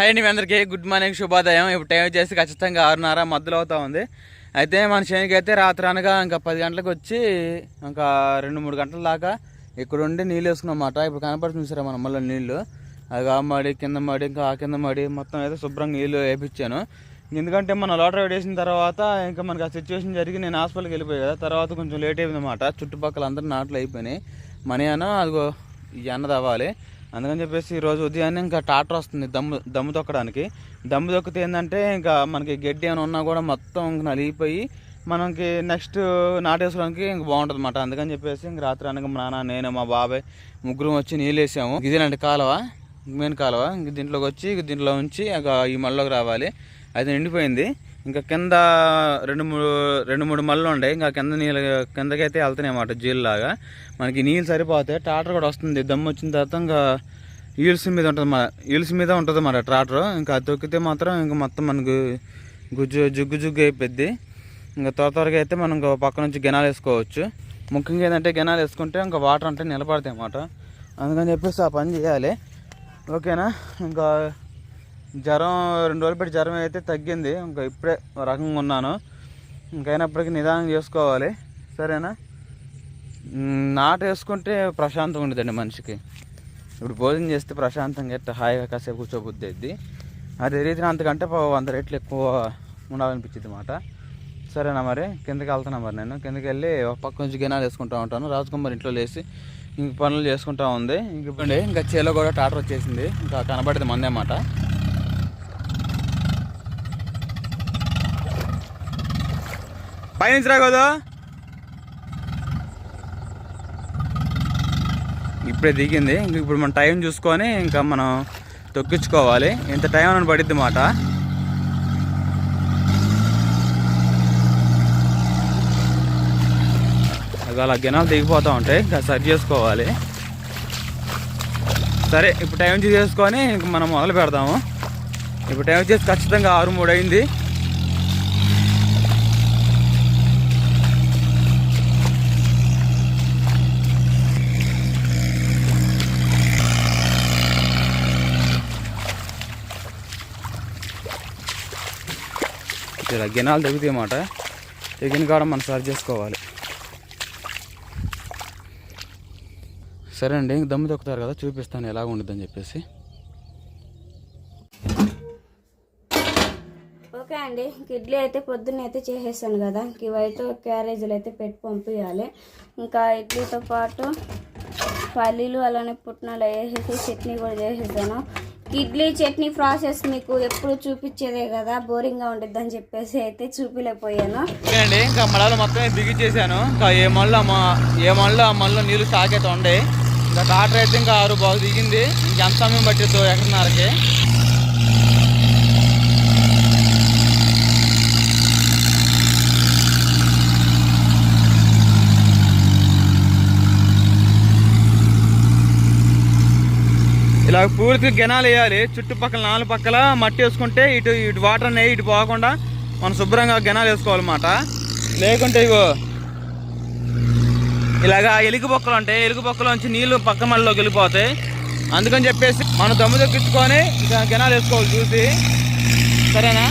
Hi అండి మీ అందరికీ. Good morning శుభోదయం. ఇప్పుడు టైం వచ్చేసి ఖచ్చితంగా ఆరున్నర మధ్యలో అవుతా ఉంది. అయితే మన చేనికి అయితే రాత్రి అనగా ఇంకా పది గంటలకు వచ్చి ఇంకా రెండు మూడు గంటల దాకా ఇక్కడ ఉండి నీళ్ళు వేసుకున్నమాట. ఇప్పుడు కనపడుతుంది సరే మనం మళ్ళీ నీళ్ళు. అది ఆ మడి కింద మడి ఇంకా ఆ కింద మడి మొత్తం అయితే శుభ్రంగా నీళ్ళు వేపించాను ఎందుకంటే మన లోటరీ వేసిన తర్వాత ఇంకా మనకి ఆ సిచ్యువేషన్ జరిగి నేను హాస్పిటల్కి వెళ్ళిపోయా కదా. తర్వాత కొంచెం లేట్ అయింది అనమాట చుట్టుపక్కల అందరూ నాట్లు అయిపోయినాయి. మనీ అన్న అదిగో ఈ అన్నది అవ్వాలి అందుకని చెప్పేసి ఈరోజు ఉదయాన్నే ఇంకా ట్రాక్టర్ వస్తుంది దమ్ము దమ్ము తొక్కడానికి. దమ్ము తొక్కితే ఏంటంటే ఇంకా మనకి గడ్డి ఏమైనా ఉన్నా కూడా మొత్తం నలిగిపోయి మనకి నెక్స్ట్ నాటేసుకోవడానికి ఇంక బాగుంటుంది అనమాట అందుకని చెప్పేసి ఇంక రాత్రి అనగా మా నాన్న నేను మా బాబాయ్ ముగ్గురు వచ్చి నీళ్ళేసాము ఇదేనండి కాలువ మెయిన్ కాలువ. ఇంక దీంట్లోకి వచ్చి ఇంక దీంట్లో ఉంచి ఇంకా ఈ మళ్ళలోకి రావాలి. అది నిండిపోయింది. ఇంకా కింద రెండు మూడు రెండు మూడు మళ్ళు ఉండే. ఇంకా కింద నీళ్ళు కిందకైతే వెళ్తున్నాయి అన్నమాట జీలులాగా. మనకి నీళ్ళు సరిపోతాయి ట్రాక్టర్ కూడా వస్తుంది. దమ్ము వచ్చిన తర్వాత ఇంకా ఈల్స్ మీద ఉంటుంది మన ఈల్స్ మీద ఉంటుంది మన ట్రాక్టర్. ఇంకా అది తొక్కితే మాత్రం ఇంకా మొత్తం మనకు గుజ్జు జుగ్గు జుగ్గు అయిపోద్ది. ఇంకా త్వర త్వరగా అయితే మనం ఇంకా పక్క నుంచి గెనాలు వేసుకోవచ్చు. ముఖ్యంగా ఏంటంటే గెనాలు వేసుకుంటే ఇంకా వాటర్ అంటే నిలబడతాయి అన్నమాట. అందుకని చెప్పేసి ఆ పని చేయాలి. ఓకేనా? ఇంకా జ్వరం రెండు రోజులు పెట్టి జ్వరం అయితే తగ్గింది. ఇంకా ఇప్పుడే రకంగా ఉన్నాను. ఇంకైనప్పటికీ నిదానం చేసుకోవాలి. సరేనా? నాటు వేసుకుంటే ప్రశాంతంగా ఉండదండి మనిషికి. ఇప్పుడు భోజనం చేస్తే ప్రశాంతంగా ఎట్లా హాయిగా కాసేపు కూర్చోబుద్ది అది అదే రీతిన అంతకంటే వంద రేట్లు ఎక్కువ ఉండాలనిపించింది అనమాట సరేనా మరి? కిందకి వెళ్తున్నా మరి నేను. కిందకి వెళ్ళి ఒక పక్క నుంచి గినాలు వేసుకుంటూ ఉంటాను. రాజకుమార్ ఇంట్లో లేచి ఇంక పనులు చేసుకుంటా ఉంది. ఇంక ఇప్పుడు ఇంకా చేలో కూడా టాటర్ వచ్చేసింది. ఇంకా కనబడేది మందే అన్నమాట. పైనుంచి రాగోదు ఇప్పుడే దిగింది. ఇంక ఇప్పుడు మనం టైం చూసుకొని ఇంకా మనం తొక్కించుకోవాలి. ఎంత టైం అని పడిద్ది మాట. అలా గినాలు దిగిపోతూ ఉంటాయి. ఇంకా సరి చేసుకోవాలి. సరే ఇప్పుడు టైం చేసుకొని ఇంక మనం మొదలు పెడదాము. ఇప్పుడు టైం వచ్చేసి ఖచ్చితంగా ఆరు మూడు అయింది. ఇలా గినాలు తెగుతాయి అన్నమాట. తెగిన కాడ మనం సరి చేసుకోవాలి. సరే అండి ఇంక దమ్ము తొక్కుతారు కదా చూపిస్తాను ఎలా ఉండిద్దని చెప్పేసి. ఓకే అండి ఇడ్లీ అయితే పొద్దున్న అయితే చేసేసాను కదా ఇంక ఇవైతే క్యారేజీలు అయితే పెట్టి పంపించాలి ఇంకా ఇడ్లీతో పాటు పల్లీలు అలానే పుట్నాలు వేసేసి చట్నీ కూడా చేసేసాను. ఇడ్లీ చట్నీ ప్రాసెస్ మీకు ఎప్పుడు చూపించేదే కదా బోరింగ్గా ఉండిద్ది అని చెప్పేసి అయితే చూపిలేకపోయాను. అండి ఇంకా మళ్ళీ మొత్తం దిగిచ్చేసాను ఇంకా ఏ మళ్ళీ ఏ మళ్ళీ ఆ మళ్ళీ నీళ్ళు స్టాక్ అయితే ఉండే ఇంకా కాటర్ అయితే ఇంకా ఆరు బాగు దిగింది. ఇంకెంత సమయం పట్టిద్దు ఎక్కడిన్నరకి పూర్తిగా గెనాలు వేయాలి. చుట్టుపక్కల నాలుగు పక్కల మట్టి వేసుకుంటే ఇటు ఇటు వాటర్ అనేవి ఇటు పోకుండా మనం శుభ్రంగా గెనాలు వేసుకోవాలన్నమాట. లేకుంటే ఇగో ఇలాగా ఎలుగు బొక్కలు ఉంటాయి ఎలుగు బొక్కలోంచి నీళ్ళు పక్క మళ్ళీలోకి వెళ్ళిపోతాయి. అందుకని చెప్పేసి మనం దమ్ము దొక్కించుకొని గెనాలు వేసుకోవాలి చూసి. సరేనా?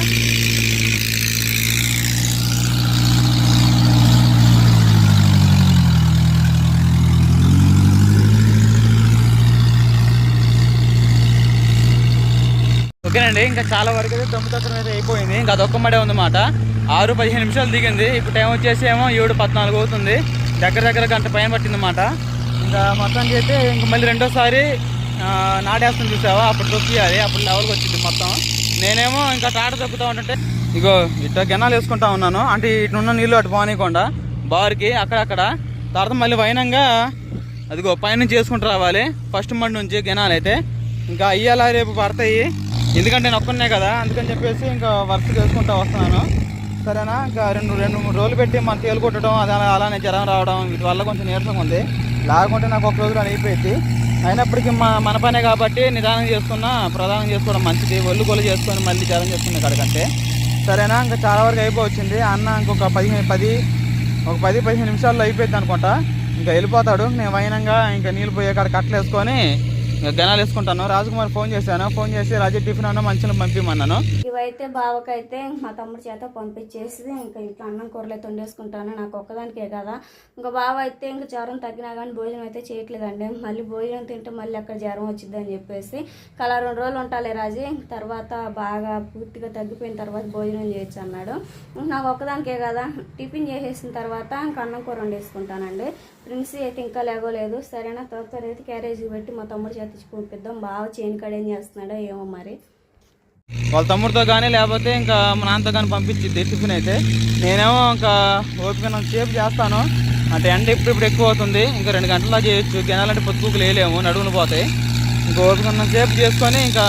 ఓకేనండి ఇంకా చాలా వరకు అయితే తొమ్మిది తక్కడం అయితే అయిపోయింది. ఇంకా అదొక్క మడే ఉందన్నమాట. ఆరు పదిహేను నిమిషాలు దిగింది. ఇప్పుడు టైం వచ్చేసి ఏమో ఏడు పద్నాలుగు అవుతుంది. దగ్గర దగ్గర గంట పైన పట్టిందన్నమాట. ఇంకా మొత్తానికి అయితే ఇంక మళ్ళీ రెండోసారి ఆ, నాటేస్తుంది చూసావా? అప్పుడు తొక్కియాలి. అప్పుడు లెవెల్కి వచ్చింది మొత్తం. నేనేమో ఇంకా టాట తొక్కుతూ ఉంటుంటే ఇగో ఇట్లా గెనాలు వేసుకుంటా ఉన్నాను. అంటే ఇటున్న నీళ్ళు అటు పోనీయకుండా బార్కి అక్కడక్కడ. తర్వాత మళ్ళీ వైనంగా అదిగో పైనుంచి చేసుకుంటూ రావాలి. ఫస్ట్ మండి నుంచి గెనాలు అయితే. ఇంకా అయ్యేలా రేపు పడతాయి. ఎందుకంటే నేను ఒక్కనే కదా అందుకని చెప్పేసి ఇంకా వర్క్ చేసుకుంటూ వస్తున్నాను. సరేనా? ఇంకా రెండు రెండు మూడు రోజులు పెట్టి మన తేలు కొట్టడం అది అలా అలానే జ్వరం రావడం వీటి వల్ల కొంచెం నీరసంగా ఉంది. లేకుంటే నాకు ఒక రోజులో అయిపోయింది. అయినప్పటికీ మా మన పనే కాబట్టి నిదానం చేసుకున్నా ప్రధానం చేసుకోవడం మంచిది. ఒళ్ళు కొలు చేసుకొని మళ్ళీ జ్వరం చేసుకునే కాడికంటే సరేనా? ఇంకా చాలా వరకు అయిపోవచ్చింది. అన్న ఇంకొక పదిహేను పది ఒక పది పదిహేను నిమిషాల్లో అయిపోయింది అనుకుంటా. ఇంకా వెళ్ళిపోతాడు. నేను వైనంగా ఇంకా నీళ్ళు పోయే కాడ కట్టలు వేసుకొని గనాలు వేసుకుంటాను. రాజకుమార్ ఫోన్ చేశాను. ఫోన్ చేసి రాజు టిఫిన్ అన్న మంచిగా పంపిమన్నాను. ఇవైతే బావకైతే మా తమ్ముడి చేత పంపించేసి ఇంకా ఇంట్లో అన్నం కూరలు అయితే వండేసుకుంటాను. నాకు ఒక్కదానికే కదా. ఇంకా బావ అయితే ఇంకా జ్వరం తగ్గినా కానీ భోజనం అయితే చేయట్లేదండి. మళ్ళీ భోజనం తింటే మళ్ళీ అక్కడ జ్వరం వచ్చిందని చెప్పేసి ఇంకా అలా రెండు రోజులు ఉంటాలి రాజీ. తర్వాత బాగా పూర్తిగా తగ్గిపోయిన తర్వాత భోజనం చేయొచ్చు అన్నాడు. నాకు ఒక్కదానికే కదా. టిఫిన్ చేసేసిన తర్వాత ఇంకా అన్నం కూర వండేసుకుంటానండి. ఫ్రెండ్స్ అయితే ఇంకా లేగోలేదు. సరేనా? తర్వాత అయితే క్యారేజీ పెట్టి మా తమ్ముడు చేత ఇచ్చి పంపిద్దాం. బావ చేను కాడ ఏం చేస్తున్నాడో ఏమో మరి. వాళ్ళ తమ్ముడితో కానీ లేకపోతే ఇంకా మా నాన్నతో కానీ పంపించింది టిఫిన్ అయితే. నేనేమో ఇంకా ఓపిక నాకు సేపు చేస్తాను. అంటే ఎండ ఇప్పుడు ఇప్పుడు ఎక్కువ అవుతుంది. ఇంకా రెండు గంటల్లో చేయొచ్చు. గెనాలంటే పొద్దుకులు లేలేము నడువులు పోతాయి. ఇంకా ఓపిక సేపు చేసుకొని ఇంకా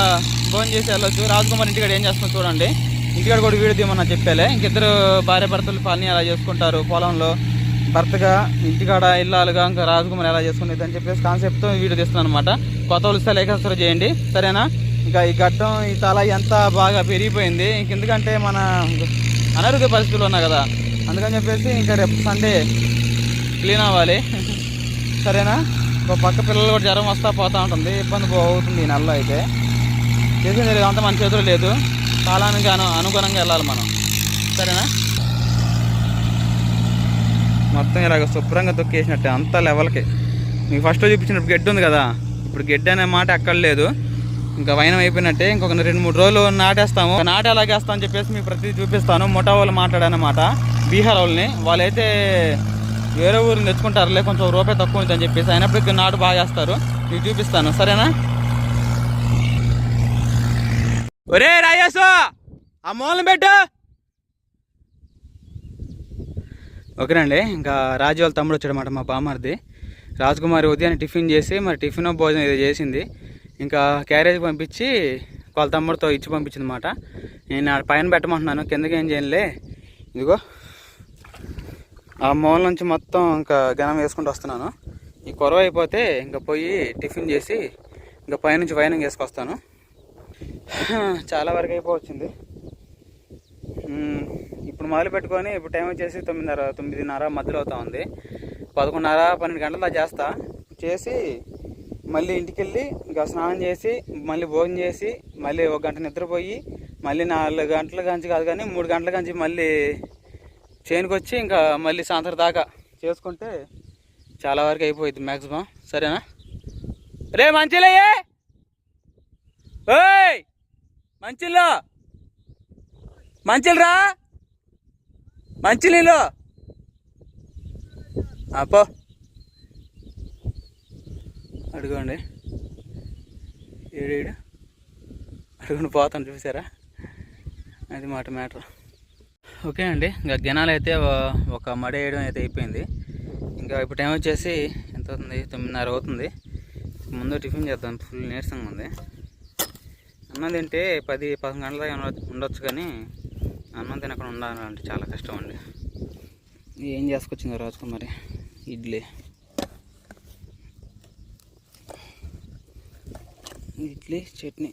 భోజనం చేసి వెళ్ళొచ్చు. రాజకుమార్ ఇంటికాడ ఏం చేస్తున్నా చూడండి. ఇంటికాడ కూడా వీడియో తీయమన్నా చెప్పాలే. ఇంకిద్దరు భార్య భర్తలు పని అలా చేసుకుంటారు? పొలంలో భర్తగా ఇంటికాడ ఇల్లాలుగా ఇంకా రాజకుమార్ ఎలా చేసుకునేది అని చెప్పేసి కాన్సెప్ట్తో వీడియో తీస్తున్నాను అనమాట కొత్త వాళ్ళు లేఖ చేయండి. సరేనా? ఇంకా ఈ గడ్డం ఈ తల ఎంత బాగా పెరిగిపోయింది. ఇంక ఎందుకంటే మన అనారోగ్య పరిస్థితులు ఉన్నాయి కదా. అందుకని చెప్పేసి ఇంకా రేపు సండే క్లీన్ అవ్వాలి. సరేనా? ఒక పక్క పిల్లలు కూడా జ్వరం వస్తా పోతూ ఉంటుంది. ఇబ్బంది బా- అవుతుంది ఈ నెలలో అయితే. చేసింది లేదు అంత మన చేతులు లేదు. కాలానికి అను అనుగుణంగా వెళ్ళాలి మనం. సరేనా? మొత్తం ఇలాగ శుభ్రంగా తొక్కేసినట్టే అంత లెవెల్కి మీకు ఫస్ట్ చూపించినప్పుడు గడ్డి ఉంది కదా. ఇప్పుడు గడ్డి అనే మాట ఎక్కడ లేదు. ఇంకా వైనం అయిపోయినట్టే ఇంకొక రెండు మూడు రోజులు నాటేస్తాము. ఇంకా ఎలాగేస్తాం అని చెప్పేసి మీకు ప్రతి చూపిస్తాను. మొటా వాళ్ళు మాట్లాడానమాట బీహార్ వాళ్ళని. వాళ్ళైతే వేరే ఊరిని తెచ్చుకుంటారులే కొంచెం రూపాయి తక్కువ ఉంది అని చెప్పేసి అయినప్పటికీ నాటు బాగా చేస్తారు మీకు చూపిస్తాను. సరేనా? ఒరే రాయేసు ఆ మూలం పెట్టు! ఓకేనండి ఇంకా రాజు వాళ్ళ తమ్ముడు వచ్చాడనమాట మా బామ్మర్ది. రాజకుమారి ఉదయాన్నే టిఫిన్ చేసి మరి టిఫిన్ భోజనం ఇది చేసింది. ఇంకా క్యారేజ్ పంపించి కొలతమ్మడితో ఇచ్చి పంపించింది అనమాట నేను ఆడ పైన పెట్టమంటున్నాను కిందకి ఏం చేయనులే. ఇదిగో ఆ మూల నుంచి మొత్తం ఇంకా గనం వేసుకుంటూ వస్తున్నాను. ఈ కొరవ అయిపోతే ఇంకా పోయి టిఫిన్ చేసి ఇంకా పైనుంచి వైనం వేసుకొస్తాను. చాలా వరకు అయిపోవచ్చింది. ఇప్పుడు మొదలు పెట్టుకొని ఇప్పుడు టైం వచ్చేసి తొమ్మిదిన్నర తొమ్మిదిన్నర మధ్యలో అవుతా ఉంది. పదకొండున్నర పన్నెండు గంటల చేస్తా. చేసి మళ్ళీ ఇంటికి వెళ్ళి ఇంకా స్నానం చేసి మళ్ళీ భోజనం చేసి మళ్ళీ ఒక గంట నిద్రపోయి మళ్ళీ నాలుగు గంటల కంచి కాదు కానీ మూడు గంటల కంచి మళ్ళీ చేనుకి వచ్చి ఇంకా మళ్ళీ సాయంత్రం దాకా చేసుకుంటే చాలా వరకు అయిపోయింది మ్యాక్సిమం సరేనా? రే మంచిలయ్యే! ఓయ్ మంచిలో మంచిలరా మంచి నీళ్ళు అప్పో అడుగోండి. ఏడేడు అడుగుని పోతాను చూసారా? అది మాట మ్యాటర్. ఓకే అండి ఇంకా జనాలు అయితే ఒక మడ వేయడం అయితే అయిపోయింది. ఇంకా ఇప్పుడు టైం వచ్చేసి ఎంత అవుతుంది? తొమ్మిదిన్నర అవుతుంది. ముందు టిఫిన్ చేద్దాం ఫుల్ నీరసంగా ఉంది. అన్నం తింటే పది పదకొండు గంటల దాకా ఉండొచ్చు కానీ అన్నం తినకుండా ఉండాలంటే చాలా కష్టం అండి. ఏం చేసుకొచ్చింది మరి ఇడ్లీ. ఇడ్లీ చట్నీ.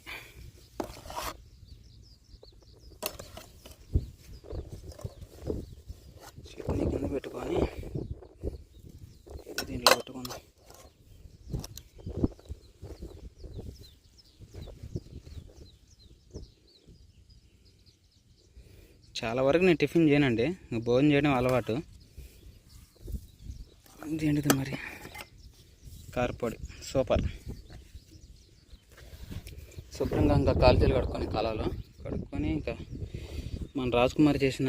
చట్నీ కింద పెట్టుకొని ఇది దీంట్లో పెట్టుకుందాం. చాలా వరకు నేను టిఫిన్ చేయనండి భోజనం చేయడం అలవాటు. ఏంటిది మరి? కారపొడి సూపర్. శుభ్రంగా ఇంకా కాల్చీలు కడుక్కొని కాలాలు. కడుక్కొని ఇంకా మన రాజకుమారి చేసిన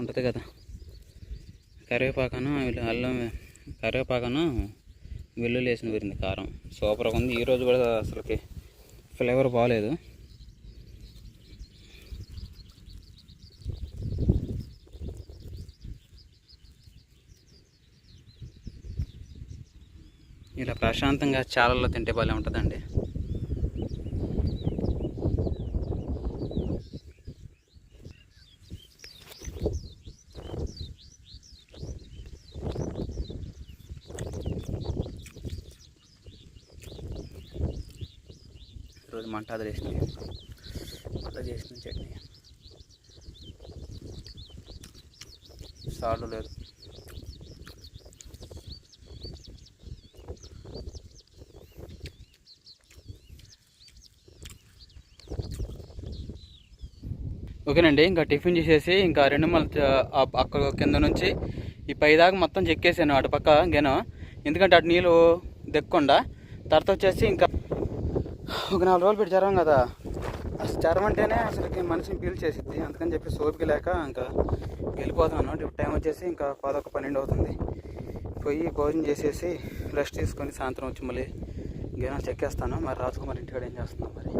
ఉంటుంది కదా కరివేపాకను వీళ్ళు అల్లం కరివేపాకను వెల్లుల్లి వేసిన పోయింది కారం. సూపర్గా ఉంది. ఈరోజు కూడా అసలుకి ఫ్లేవర్ బాగాలేదు ఇలా ప్రశాంతంగా చాలల్లో తింటే భలే ఉంటుందండి. ఈరోజు మంట చేసినాయి మంట చేసిన చట్నీ. సాలు లేదు. ఓకేనండి ఇంకా టిఫిన్ చేసేసి ఇంకా రెండు మల్ అక్కడ కింద నుంచి ఈ పైదాకా మొత్తం చెక్కేసాను అటుపక్క ఇంకేనో. ఎందుకంటే అటు నీళ్ళు దెక్కకుండా తర్వాత వచ్చేసి ఇంకా ఒక నాలుగు రోజులు పెట్టి జ్వరం కదా. అసలు జ్వరం అంటేనే అసలు మనిషిని పీల్చేసిద్ది అందుకని చెప్పి సోపుకి లేక ఇంకా వెళ్ళిపోతున్నాను. ఇప్పుడు టైం వచ్చేసి ఇంకా పదొక పన్నెండు అవుతుంది. పోయి భోజనం చేసేసి రెస్ట్ తీసుకొని సాయంత్రం వచ్చి మళ్ళీ గేమ్ చెక్కేస్తాను. మరి రాజకుమార్ ఇంటికాడ ఏం చేస్తున్నాం మరి?